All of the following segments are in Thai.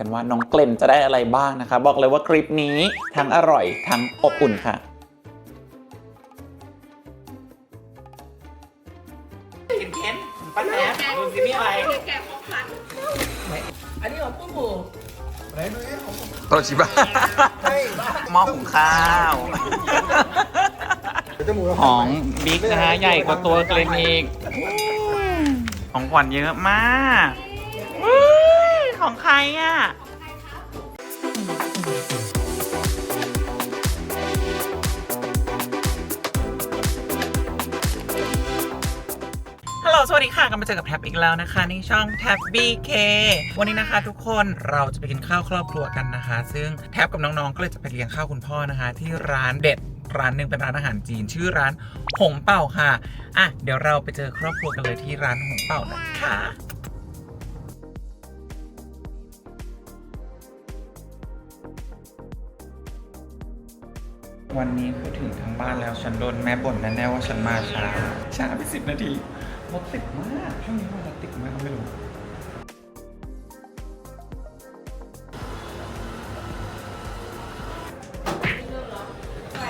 กันว่าน้องเกลนจะได้อะไรบ้างนะคะ บอกเลยว่าคลิปนี้ทั้งอร่อยทั้งอบอุ่นค่ะเห็นเค้นป้าแหนมดูสิมีอะไรอันนี้ของปุ้มหมูไหนดูดิของผมโตชิบะเฮ้ยบ้าหม้อหุงข้าวเดี๋ยวจมูกเราของบิ๊กนะฮะใหญ่กว่าตัวเกรนอีกของขวัญเยอะมากอุ๊ยข อะฮัลโหลสวัสดีค่ะกลับมาเจอกับแท็บอีกแล้วนะคะในช่องแท็บ BK วันนี้นะคะ ทุกคนเราจะไปกินข้าวครอบครัวกันนะคะ ซึ่งแท็บกับน้องๆก็เลยจะไปเลี้ยงข้าวคุณพ่อนะคะ ที่ร้านเด็ดร้านหนึ่งเป็นร้านอาหารจีนชื่อร้านหงเป่าค่ะ อะ เดี๋ยวเราไปเจอครอบครัวกันเลยที่ร้านหงเป่านะคะ วันนี้คือถึงทางบ้านแล้วฉันโดนแม่บ่นแน่ๆว่าฉันมาช้า ช้าไปสิบนาทีรถติดมากช่วงนี้รถติดมากก็ไม่รู้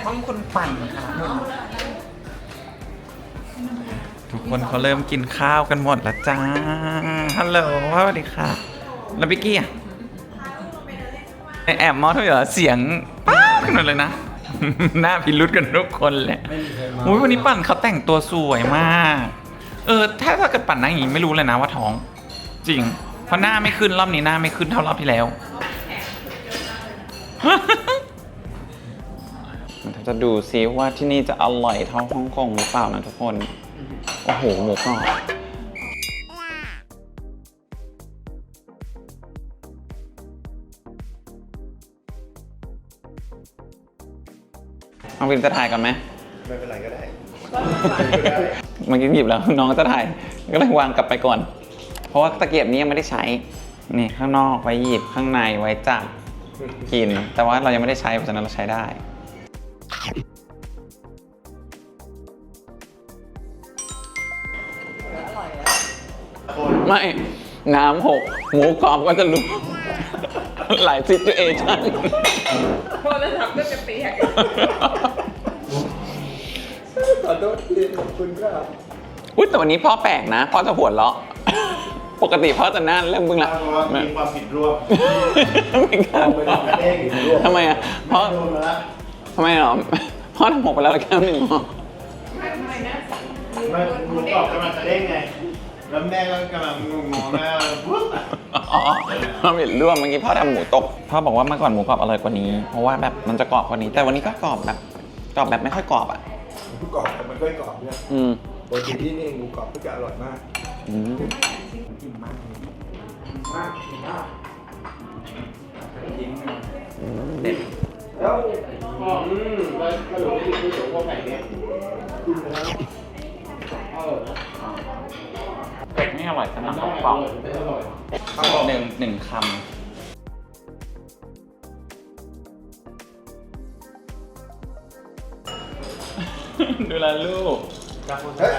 ห้องคุณปั่นค่ะทุกคนเขาเริ่มกินข้าวกันหมดแล้วจ้า ฮัลโหลสวัสดีค่ะ แล้วพิกกี้อะแอบมองเท่าเหรอเสียงป้าบขึ้นมาเลยนะ หน้าพิรุษกันทุกคนแหละอุ้ยวันนี้ปั่นเขาแต่งตัวสวยมาก เออถ้าถ้าเกิดปั่นนั่งอย่างนี้ไม่รู้เลยนะว่าท้อง จริง เพราะหน้าไม่ขึ้นรอบนี้หน้าไม่ขึ้นเท่ารอบที่แล้วมันจะดูซิว่าที่นี่จะอร่อยเท่าฮ่องกงหรือเปล่านะทุกคน โอ้โหหมูกรอบ น้องวินจะถ่ายกันไหมไม่เป็นไรก็ได้เมื่อกี้หยิบแล้วน้องจะถ่ายก็เลยวางกลับไปก่อน เพราะว่าตะเกียบนี้ยังไม่ได้ใช้ นี่ข้างนอกไว้หยิบข้างในไว้จับกิน แต่ว่าเรายังไม่ได้ใช้เพราะฉะนั้นเราใช้ได้ไม่ น้ำหกหมูกรอบก็จะรู้หลายซิจูเอชั่น พอแล้วทำก็จะเปียกขอโทษทีขอบคุณครับอุ้ยแต่วันนี้พ่อแปลกนะ พ่อจะหัวเราะ ปกติพ่อจะนั่นเรื่องบึ้งละเพราะว่ามีความผิดร่วมไม่กล้าไม่ต้องกระเด้งอีกร่วมทำไมอะพ่อโดนมาแล้วทำไมหรอพ่อทำหกไปแล้วแก้วหนึ่งหรอไม่หมูกรอบกำลังจะเด้งไง แล้วแม่ก็กำลังงงๆแม่ปุ๊บอ๋อพ่อเห็นร่วมเมื่อกี้พ่อทำหมูตกพ่อบอกว่าเมื่อก่อนหมูกรอบอร่อยกว่านี้ เพราะว่าแบบมันจะกรอบกว่านี้ แต่วันนี้ก็กรอบแบบกรอบแบบไม่ค่อยกรอบอะหมูกรอบแต่มันก็กรอบเนี่ยอืมปกติที่นี่หมูกรอบก็จะอร่อยมากอืมกินมากมากกินมากเด็ดแล้วอืมแล้วขนมที่คือของพวกไหนเนี่ยกินแล้วอร่อยนะเป็ด ไม่อร่อยขนาดอนั้นร่อยเปล่าไม่อร่อยหนึ่งหนึ่งคำดูแลลูกเฮ้ย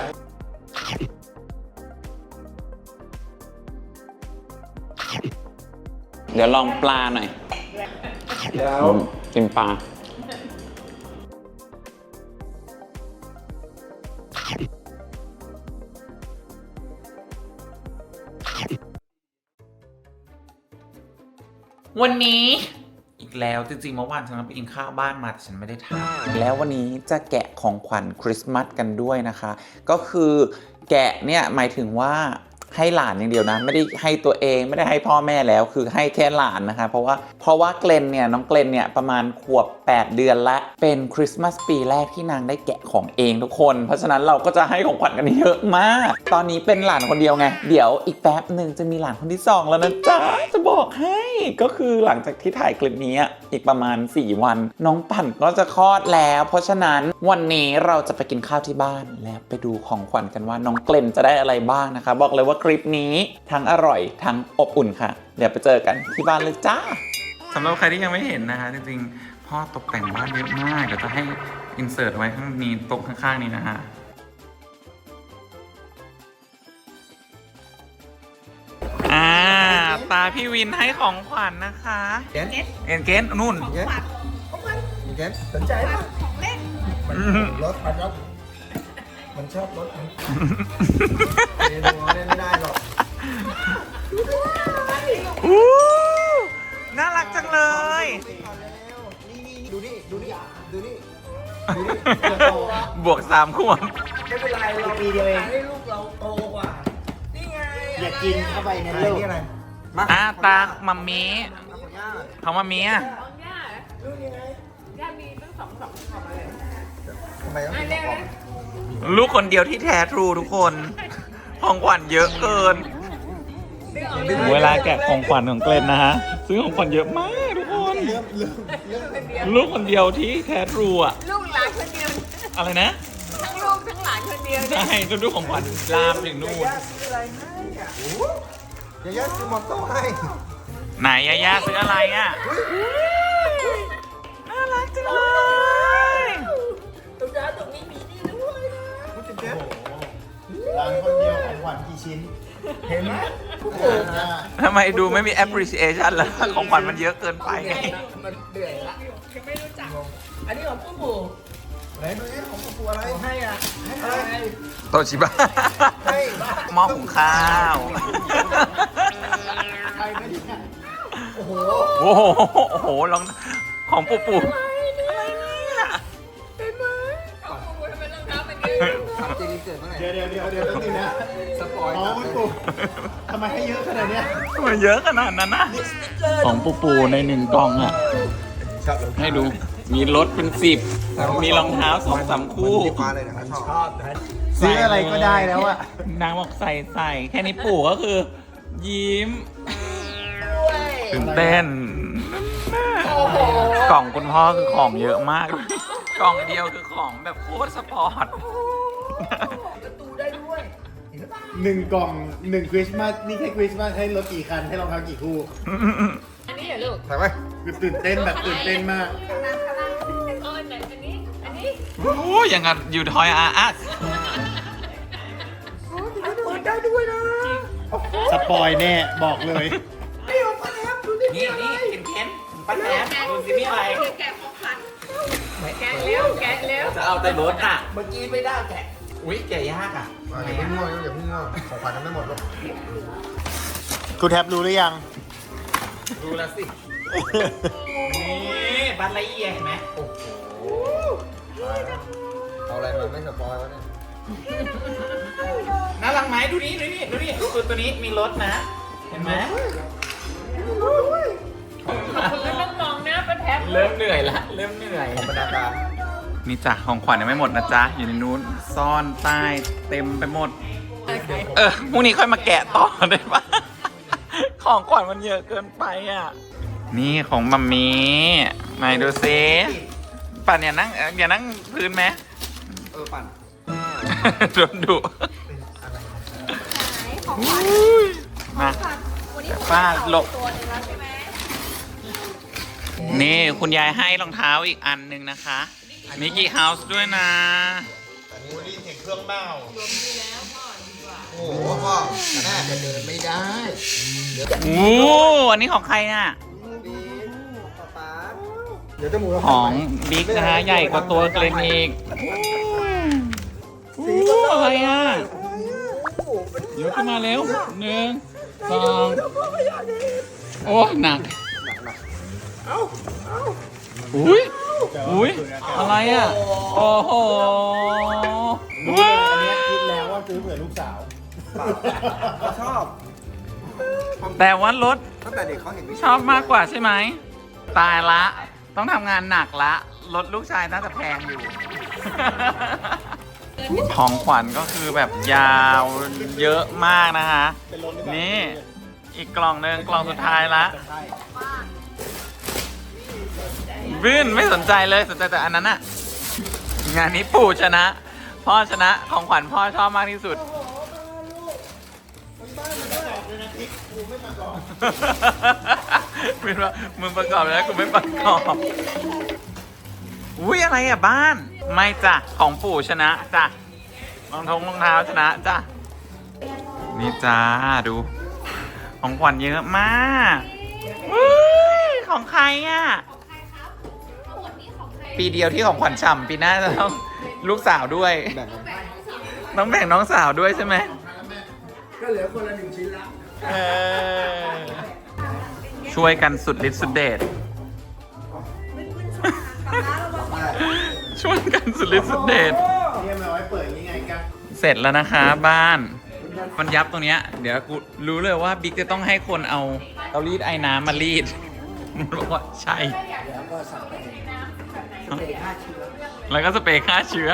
เดี๋ยวลองปลาหน่อย แล้วกินปลา วันนี้อีกแล้วจริงๆเมื่อวานฉันไปกินข้าวบ้านมาแต่ฉันไม่ได้ทำแล้ววันนี้จะแกะของขวัญคริสต์มาสกันด้วยนะคะ ก็คือแกะเนี่ยหมายถึงว่า ให้หลานอย่างเดียวนะ ไม่ได้ให้ตัวเองไม่ได้ให้พ่อแม่แล้วคือให้แค่หลานนะคะ เพราะว่าเพราะว่าเกลนเนี่ยน้องเกลนเนี่ยประมาณขวบ 8 เดือนละเป็นคริสต์มาสปีแรกที่นางได้แกะของเองทุกคน เพราะฉะนั้นเราก็จะให้ของขวัญกันเยอะมาก ตอนนี้เป็นหลานคนเดียวไง เดี๋ยวอีกแป๊บหนึ่งจะมีหลานคนที่สองแล้วนะจ๊ะจะบอกให้ก็คือหลังจากที่ถ่ายคลิปนี้อีกประมาณ 4 วัน น้องปั่นก็จะคลอดแล้ว เพราะฉะนั้นวันนี้เราจะไปกินข้าวที่บ้านแล้วไปดูของขวัญกันว่าน้องเกลนจะได้อะไรบ้างนะคะ บอกเลยว่าคลิปนี้ทั้งอร่อยทั้งอบอุ่นค่ะ เดี๋ยวไปเจอกันที่บ้านเลยจ้าสำหรับใครที่ยังไม่เห็นนะคะจริงๆพ่อตกแต่งบ้านเยอะมากเดี๋ยวจะให้อินเสิร์ตไว้ข้างนี้ตรงข้างๆนี้นะฮะอ่าตาพี่วินให้ของขวัญนะคะเก็นเอ็นเกนนู่นเก็นเก็นสนใจปะมันรถมันรถมันชอบรถมัน เล่นเล่นไม่ได้หรอกอู้น่ารักจังเลย นี่นี่ดูนี่ดูนี่ดูนี่ดูนี่บวกสามขวบไม่เป็นไรเราปีเดียวเองให้ลูกเราโตกว่า นี่ไงอย่ากินเข้าไปในอะไรลูกนี่อะไรอ่าตามัมมี่ของย่าของมัมมี่อะลูกยังไงย่ามีตั้งสองสองกล่องเลยทำไมต้องอันมีเนี้ยของนะลูกคนเดียวที่แท้ทรูทุกคน ของขวัญเยอะเกินดึงออกเลยเวลาแกะของขวัญของเกรนนะฮะ ซื้อของขวัญเยอะมากทุกคนเริ่มเริ่มเริ่มคนเดียวลูกคนเดียวที่แท้ทรูอะลูกหลานคนเดียว อะไรนะ ทั้งลูกทั้งหลานคนเดียวเนี่ยใช่แล้วดูของขวัญลามถึงนู่นย่าซื้ออะไรให้อะยาย่าซื้อมอเตอร์ให้ไหนยาย่าซื้ออะไรอะน่ารักจังเลย ตรงนั้นตรงนี้มีนี่ด้วยนะพูดถึงเจ๊ร้านคนเดียวของหวานกี่ชิ้น เห็นไหมอ่าทำไมดูไม่มี appreciation แล้วของขวัญมันเยอะเกินไปไงมันเดือดละยังไม่รู้จัก อันนี้ของปู่ปู่ไหนดูนี่ของปู่อะไรให้อะอะไรโตชิบะให้หม้อหุงข้าว ใครไม่ได้โอ้โห โอ้โหโอ้โหลองของปู่ปู่ ยืนทำจริงเกิดเมื่อไหร่เดี๋ยวเดี๋ยวเดี๋ยวเดี๋ยวแป๊บนึงนะสปอยอ๋อคุณปู่ทำไมให้เยอะขนาดเนี้ยมันเยอะขนาดนั้นนะของปู่ปู่ในหนึ่งกล่องอะ ชอบรองเท้าให้ดู มีรถเป็นสิบ มีรองเท้าสองสามคู่ สีฟ้าเลยนะชอบนะซื้ออะไรก็ได้แล้วอะนางบอกใส่ใส่แค่นี้ปู่ก็คือ ยิ้มด้วยตื่นเต้นโอ้โหกล่องคุณพ่อคือของเยอะมาก กล่องเดียวคือของแบบโคตรสปอร์ต ประตูได้ด้วยหนึ่งกล่องหนึ่งคริสต์มาสนี่แค่คริสต์มาสให้รถกี่คันให้รองเท้ากี่คู่อันนี้เหรอลูกใส่ไหมคือตื่นเต้นแบบตื่นเต้นมากข้างล่างข้างล่างเออไหนอันนี้ อันนี้โอ้ยอย่างกับอยู่ทอยอาร์อัสเปิดได้ด้วยนะสปอยแน่บอกเลยนี่นี่เข็นเข็นป้าแถมดูสิมีอะไรแกะของขวัญแกะเร็วแกะเร็วจะเอาแต่รถอะ เมื่อกี้ไม่ได้แกะ อุ้ยแกะยากอะอย่าเพิ่งง่วงอย่าเพิ่งง่วงของขวัญยังไม่หมดหรอกคุณแทบรู้หรือยัง ดูแล้วสิ นี่บัตรละเอียดเห็นไหมโอ้โหเอาอะไรมาไม่สปอยวะเนี่ย น่ารักไหมดูนี่ดูนี่ดูนี่ดูตัวนี้มีรถนะ เห็นไหมไม่ นี่จ้ะของขวัญยังไม่หมดนะจ๊ะ อยู่ในนู้นซ่อนใต้เต็มไปหมด เออพรุ่งนี้ค่อยมาแกะต่อได้ปะของขวัญมันเยอะเกินไปอะ นี่ของมัมมี่ไหนดูซิปั่นอย่านั่งเอ่ออย่านั่งพื้นไหมเออปั่นโดนดุของอุ้ยมาวันนี้ป้าหลบตัวหนึงแล้วใช่ไหมนี่คุณยายให้รองเท้าอีกอันหนึ่งนะคะ มิกกี้เฮาส์ด้วยนะ โอ้นี่เสียงเครื่องเบ้าโอ้โหพ่อแม่จะเดินไม่ได้โอ้อันนี้ของใครน่ะป๊าป๊าเดี๋ยวจะหมูของบิ๊กนะคะใหญ่กว่าตัวเกรนอีกโอ้อะไรอะยกขึ้นมาเร็วหนึ่งสองโอ้หนักอุ้ย อุ้ยอะไรอะ โอ้โหรู้เลยอันเนี้ยคิดแล้วว่าซื้อเผื่อลูกสาวเขาชอบ แต่ว่ารถตั้งแต่เด็กเขาเห็นวิชอบมากกว่าใช่ไหม ตายละ ต้องทำงานหนักละ รถลูกชายน่าจะแพงอยู่ ของขวัญก็คือแบบยาวเยอะมากนะคะเป็นรถหรือเปล่านี่ อีกกล่องหนึ่งกล่องสุดท้ายละ บื้นไม่สนใจเลยสนใจแต่อันนั้นอะงานนี้ปู่ชนะ พ่อชนะของขวัญพ่อชอบมากที่สุด เป็นว่ามึงประกอบแล้วกูไม่ประกอบ อุ้ยอะไรอะบ้าน ไม่จ้ะของปู่ชนะจ้ะรองทงรองเท้าชนะจ้ะนี่จ้าดู ของขวัญเยอะมาก ของใครอะ ปีเดียวที่ของขวัญฉ่ำปีหน้าจะต้องลูกสาวด้วย แบ่งกันต้องแบ่งน้องสาวด้วยใช่ไหมก็เหลือคนละหนึ่งชิ้นละเออช่วยกันสุดฤทธิ์สุดเดชช่วยกันสุดฤทธิ์สุดเดชเนี่ยมาไว้เปิดยังไงกันเสร็จแล้วนะคะบ้านมันยับตรงเนี้ยเดี๋ยวกูรู้เลยว่าบิ๊กจะต้องให้คนเอาเตารีดไอ้น้ำมารีดมันบอกว่าใช่ แล้วก็สั่งไป แล้วก็สเปรย์ฆ่าเชื้อ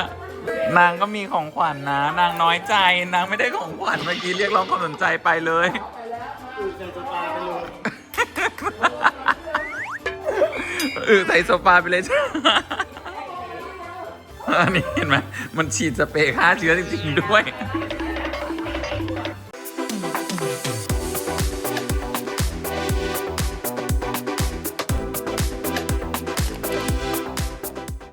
นางก็มีของขวัญนะ นางน้อยใจ นางไม่ได้ของขวัญเมื่อกี้เรียกร้องความสนใจไปเลยเออใส่โซฟาไปเลยจ้าอันนี้เห็นไหมมันฉีดสเปรย์ฆ่าเชื้อจริงๆด้วย